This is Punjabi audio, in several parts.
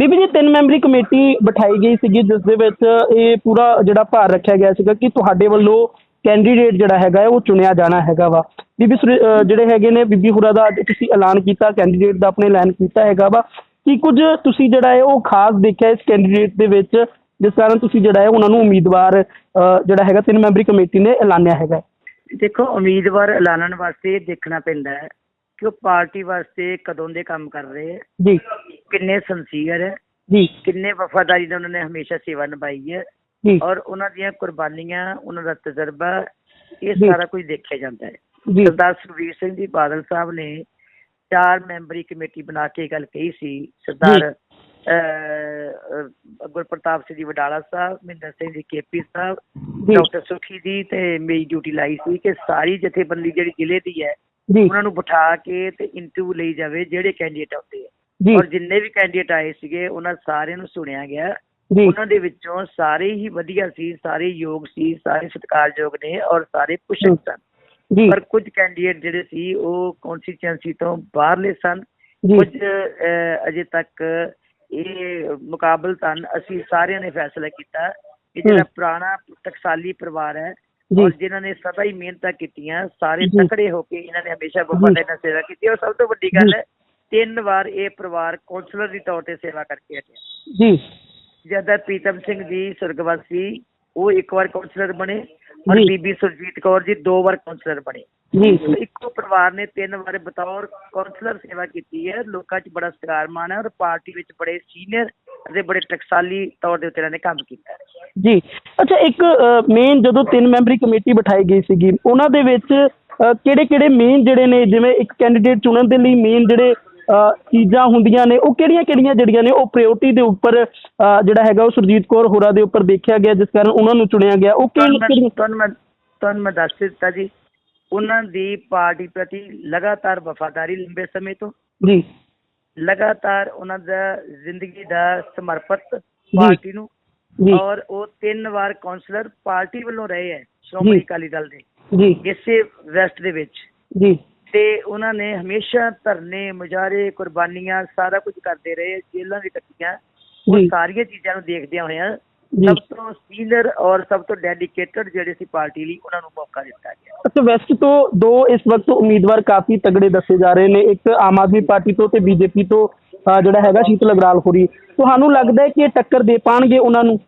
ਬੀਬੀ ਜੀ ਤਿੰਨ ਮੈਂਬਰੀ ਕਮੇਟੀ ਬਿਠਾਈ ਗਈ ਸੀਗੀ ਜਿਸ ਦੇ ਵਿੱਚ ਇਹ ਪੂਰਾ ਜਿਹੜਾ ਭਾਰ ਰੱਖਿਆ ਗਿਆ ਸੀਗਾ ਕਿ ਤੁਹਾਡੇ ਵੱਲੋਂ ਕੈਂਡੀਡੇਟ ਜਿਹੜਾ ਹੈਗਾ ਉਹ ਚੁਣਿਆ ਜਾਣਾ ਹੈਗਾ ਵਾ। ਬੀਬੀ ਜਿਹੜੇ ਹੈਗੇ ਨੇ ਬੀਬੀ ਹੁਰਾ ਦਾ ਤੁਸੀਂ ਐਲਾਨ ਕੀਤਾ ਕੈਂਡੀਡੇਟ ਦਾ ਆਪਣੇ ਐਲਾਨ ਕੀਤਾ ਹੈਗਾ ਵਾ। ਕੀ ਕੁਝ ਤੁਸੀਂ ਜਿਹੜਾ ਹੈ ਉਹ ਖਾਸ ਦੇਖਿਆ ਇਸ ਕੈਂਡੀਡੇਟ ਦੇ ਵਿੱਚ ਜਿਸ ਕਾਰਨ ਤੁਸੀਂ ਜਿਹੜਾ ਹੈ ਉਹਨਾਂ ਨੂੰ ਉਮੀਦਵਾਰ ਜਿਹੜਾ ਹੈਗਾ ਤਿੰਨ ਮੈਂਬਰੀ ਕਮੇਟੀ ਨੇ ਐਲਾਨਿਆ ਹੈਗਾ ਦੇਖੋ ਉਮੀਦਵਾਰ ਐਲਾਨਣ ਵਾਸਤੇ ਦੇਖਣਾ ਪੈਂਦਾ ਹੈ ਕਿ ਉਹ ਪਾਰਟੀ ਵਾਸਤੇ ਕਦੋਂ ਦੇ ਕੰਮ ਕਰ ਰਹੇ ਹੈ। ਜੀ। ਕਿੰਨੇ ਸੰਸੀਅਰ ਹੈ ਜੀ। ਕਿੰਨੇ ਵਫਾਦਾਰੀ ਨਾਲ ਉਹਨਾਂ ਨੇ ਹਮੇਸ਼ਾ ਸੇਵਾ ਨਿਭਾਈ ਹੈ ਜੀ। ਔਰ ਉਹਨਾਂ ਦੀਆਂ ਕੁਰਬਾਨੀਆਂ ਉਹਨਾਂ ਦਾ ਤਜਰਬਾ ਇਹ ਜੀ। ਸਾਰਾ ਕੁਝ ਦੇਖਿਆ ਜਾਂਦਾ ਹੈ। ਜੀ। ਸਰਦਾਰ ਸੁਖਬੀਰ ਸਿੰਘ ਜੀ ਬਾਦਲ ਸਾਹਿਬ ਨੇ ਚਾਰ ਮੈਂਬਰੀ ਕਮੇਟੀ ਬਣਾ ਕੇ ਇਹ ਗੱਲ ਕਹੀ ਸੀ। ਸਰਦਾਰ ਅਹ, ਅਹ, ਗੁਰਪ੍ਰਤਾਪ ਸਿੰਘ ਜੀ ਵਡਾਲਾ ਸਾਹਿਬ ਮਹਿੰਦਰ ਸਿੰਘ ਜੀ ਕੇਪੀ ਸਾਹਿਬ ਜੀ। ਡਾਕਟਰ ਸੁਖੀ ਜੀ ਤੇ ਮੇਰੀ ਡਿਊਟੀ ਲਾਈ ਸੀ ਕਿ ਸਾਰੀ ਜਥੇਬੰਦੀ ਜਿਹੜੀ ਜ਼ਿਲ੍ਹੇ ਦੀ ਹੈ ਜੀ। ਉਹਨਾਂ ਨੂੰ ਬਿਠਾ ਕੇ ਤੇ ਇੰਟਰਵਿਊ ਲਈ ਜਾਵੇ ਜਿਹੜੇ ਕੈਂਡੀਡੇਟ ਆਉਂਦੇ ਆ। ਜੀ। ਔਰ ਜਿੰਨੇ ਵੀ ਕੈਂਡੀਡੇਟ ਆਏ ਸੀਗੇ ਉਹਨਾਂ ਸਾਰਿਆਂ ਨੂੰ ਸੁਣਿਆ ਗਿਆ। ਜੀ। ਉਹਨਾਂ ਦੇ ਵਿੱਚੋਂ ਸਾਰੇ ਹੀ ਵਧੀਆ ਸੀ ਸਾਰੇ ਯੋਗ ਸੀ ਸਾਰੇ ਸਤਿਕਾਰਯੋਗ ਨੇ ਔਰ ਸਾਰੇ ਕੁਸ਼ਲ ਸਨ। ਜੀ। ਪਰ ਕੁਝ ਕੈਂਡੀਡੇਟ ਜਿਹੜੇ ਸੀ ਉਹ ਕੌਨਸਟੀਚੁਐਂਸੀ ਤੋਂ ਬਾਹਰਲੇ ਸਨ। ਕੁਝ ਅਜੇ ਤੱਕ ਇਹ ਮੁਕਾਬਲਤਨ ਅਸੀਂ ਸਾਰਿਆਂ ਨੇ ਫੈਸਲਾ ਕੀਤਾ ਕਿ ਜਿਹੜਾ। ਪੁਰਾਣਾ ਟਕਸਾਲੀ ਪਰਿਵਾਰ ਹੈ ਔਰ ਜਿਨ੍ਹਾਂ ਨੇ ਸਦਾ ਹੀ ਮਿਹਨਤਾਂ ਕੀਤੀਆਂ ਸਾਰੇ। ਤਕੜੇ ਹੋ ਕੇ ਇਹਨਾਂ ਨੇ ਹਮੇਸ਼ਾ ਵਫਾਦਾਰੀ ਨਾਲ ਸੇਵਾ ਕੀਤੀ। ਔਰ ਸਭ ਤੋਂ ਵੱਡੀ ਗੱਲ ਹੈ ਤਿੰਨ ਵਾਰ ਇਹ ਪਰਿਵਾਰ ਕੌਂਸਲਰ ਦੀ ਤੌਰ ਤੇ ਸੇਵਾ ਕਰਕੇ ਹਟਿਆ ਜੀ। ਜਦ ਪ੍ਰੀਤਮ ਸਿੰਘ ਜੀ ਸੁਰਗਵਾਸੀ ਉਹ ਇੱਕ ਵਾਰ ਕੌਂਸਲਰ ਬਣੇ ਔਰ। ਬੀਬੀ ਸੁਰਜੀਤ ਕੌਰ ਜੀ ਦੋ ਵਾਰ ਕੌਂਸਲਰ ਬਣੇ। ਜੀ। ਇੱਕੋ ਪਰਿਵਾਰ ਨੇ ਤਿੰਨ ਵਾਰ ਬਤੌਰ ਕੌਂਸਲਰ ਸੇਵਾ ਕੀਤੀ ਹੈ। ਲੋਕਾਂ 'ਚ ਬੜਾ ਸਤਿਕਾਰ ਮਾਣ ਹੈ ਔਰ ਪਾਰਟੀ ਵਿੱਚ ਬੜੇ ਸੀਨੀਅਰ ਅਤੇ ਬੜੇ ਟਕਸਾਲੀ ਤੌਰ ਦੇ ਉੱਤੇ ਇਹਨਾਂ ਨੇ ਕੰਮ ਕੀਤਾ ਜੀ। ਅੱਛਾ ਇੱਕ ਮੇਨ ਜਦੋਂ ਤਿੰਨ ਮੈਂਬਰੀ ਕਮੇਟੀ ਬਿਠਾਈ ਗਈ ਸੀਗੀ ਉਹਨਾਂ ਦੇ ਵਿੱਚ ਕਿਹੜੇ ਕਿਹੜੇ ਮੇਨ ਜਿਹੜੇ ਨੇ ਜਿਵੇਂ ਇੱਕ ਕੈਂਡੀਡੇਟ ਚੁਣਨ ਦੇ ਲਈ ਮੇਨ ਜਿਹੜੇ ਚੀਜ਼ਾਂ ਹੁੰਦੀਆਂ ਨੇ। ਉਹ ਕਿਹੜੀਆਂ ਕਿਹੜੀਆਂ ਜਿਹੜੀਆਂ ਨੇ ਉਹ ਪ੍ਰਾਇੋਰਟੀ ਦੇ ਉੱਪਰ ਜਿਹੜਾ ਹੈਗਾ ਉਹ ਸੁਰਜੀਤ ਕੌਰ ਹੋਰਾਂ ਦੇ ਉੱਪਰ ਦੇਖਿਆ ਗਿਆ ਜਿਸ ਕਾਰਨ ਉਹਨਾਂ ਨੂੰ ਚੁਣਿਆ ਗਿਆ। ਉਹ ਕਿਹੜੀਆਂ ਤੁਹਾਨੂੰ ਮੈਂ ਤੁਹਾਨੂੰ ਮੈਂ ਦੱਸ ਦਿੱਤਾ ਜੀ ਉਹਨਾਂ ਦੀ ਪਾਰਟੀ ਪ੍ਰਤੀ ਲਗਾਤਾਰ ਵਫਾਦਾਰੀ ਲੰਬੇ ਸਮੇਂ ਤੋਂ। ਜੀ। ਲਗਾਤਾਰ ਉਹਨਾਂ ਦਾ ਜ਼ਿੰਦਗੀ ਦਾ ਸਮਰਪਿਤ ਪਾਰਟੀ ਨੂੰ। ਜੀ। ਔਰ ਉਹ ਤਿੰਨ ਵਾਰ ਕਾਉਂਸਲਰ ਪਾਰਟੀ ਵੱਲੋਂ ਰਹੇ ਹੈ ਸ਼੍ਰੋਮਣੀ। ਅਕਾਲੀ ਦਲ ਦੇ। ਜੀ। ਇਸੇ ਵੈਸਟ ਦੇ ਵਿੱਚ। ਜੀ। ਤੇ ਉਹਨਾਂ ਨੇ ਹਮੇਸ਼ਾ ਧਰਨੇ ਮੁਜ਼ਾਹਰੇ ਕੁਰਬਾਨੀਆਂ ਸਾਰਾ ਕੁਝ ਕਰਦੇ ਰਹੇ ਜੇਲ੍ਹਾਂ ਵੀ ਕੱਟੀਆਂ। ਉਹ ਸਾਰੀਆਂ ਚੀਜ਼ਾਂ ਨੂੰ ਦੇਖਦਿਆਂ ਹੋਇਆਂ ਸਭ ਤੋਂ ਸੀਨੀਅਰ ਔਰ ਸਭ ਤੋਂ ਡੈਡੀਕੇਟਡ ਜਿਹੜੇ ਸੀ ਪਾਰਟੀ ਲਈ ਉਹਨਾਂ ਨੂੰ ਮੌਕਾ ਦਿੱਤਾ ਗਿਆ। ਅੱਛਾ ਵੈਸਟ ਤੋਂ ਦੋ ਇਸ ਵਕਤ ਉਮੀਦਵਾਰ ਕਾਫੀ ਤਗੜੇ ਦੱਸੇ ਜਾ ਰਹੇ ਨੇ। ਇੱਕ ਆਮ ਆਦਮੀ ਪਾਰਟੀ ਤੋਂ ਤੇ ਬੀਜੇਪੀ ਤੋਂ ਜਿਹੜਾ ਹੈਗਾ ਸ਼ੀਤਲ ਅਗਰਾਲ ਹੋਰੀ। ਤੁਹਾਨੂੰ ਲੱਗਦਾ ਹੈ ਕਿ ਇਹ ਟੱਕਰ ਦੇ ਪਾਣਗੇ ਉਹਨਾਂ ਨੂੰ?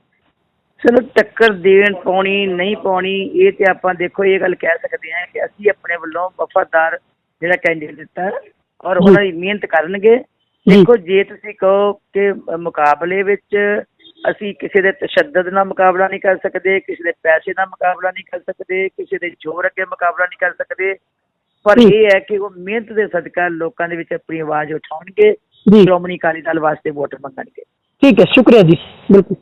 ਚਲੋ ਟੱਕਰ ਦੇਣ ਪਾਉਣੀ ਨਹੀਂ ਪਾਉਣੀ ਇਹ ਤੇ ਆਪਾਂ ਦੇਖੋ ਇਹ ਗੱਲ ਕਹਿ ਸਕਦੇ ਹਾਂ ਕਿ ਅਸੀਂ ਆਪਣੇ ਵੱਲੋਂ ਵਫਾਦਾਰ ਜਿਹੜਾ ਕੈਂਡੀਡੇਟ ਦਿੱਤਾ ਔਰ। ਉਹਨਾਂ ਦੀ ਮਿਹਨਤ ਕਰਨਗੇ। ਦੇਖੋ ਜੇ ਤੁਸੀਂ ਕਹੋ ਕਿ ਮੁਕਾਬਲੇ ਵਿੱਚ ਅਸੀਂ ਕਿਸੇ ਦੇ ਤਸ਼ੱਦਦ ਨਾਲ ਮੁਕਾਬਲਾ ਨਹੀਂ ਕਰ ਸਕਦੇ ਕਿਸੇ ਦੇ ਪੈਸੇ ਨਾਲ ਮੁਕਾਬਲਾ ਨਹੀਂ ਕਰ ਸਕਦੇ ਕਿਸੇ ਦੇ ਜ਼ੋਰ ਅੱਗੇ ਮੁਕਾਬਲਾ ਨਹੀਂ ਕਰ ਸਕਦੇ ਪਰ। ਇਹ ਹੈ ਕਿ ਉਹ ਮਿਹਨਤ ਦੇ ਸਦਕਾ ਲੋਕਾਂ ਦੇ ਵਿੱਚ ਆਪਣੀ ਆਵਾਜ਼ ਉਠਾਉਣਗੇ ਸ਼੍ਰੋਮਣੀ ਅਕਾਲੀ ਦਲ ਵਾਸਤੇ ਵੋਟ ਮੰਗਣਗੇ ਠੀਕ ਹੈ ਸ਼ੁਕਰੀਆ ਜੀ ਬਿਲਕੁਲ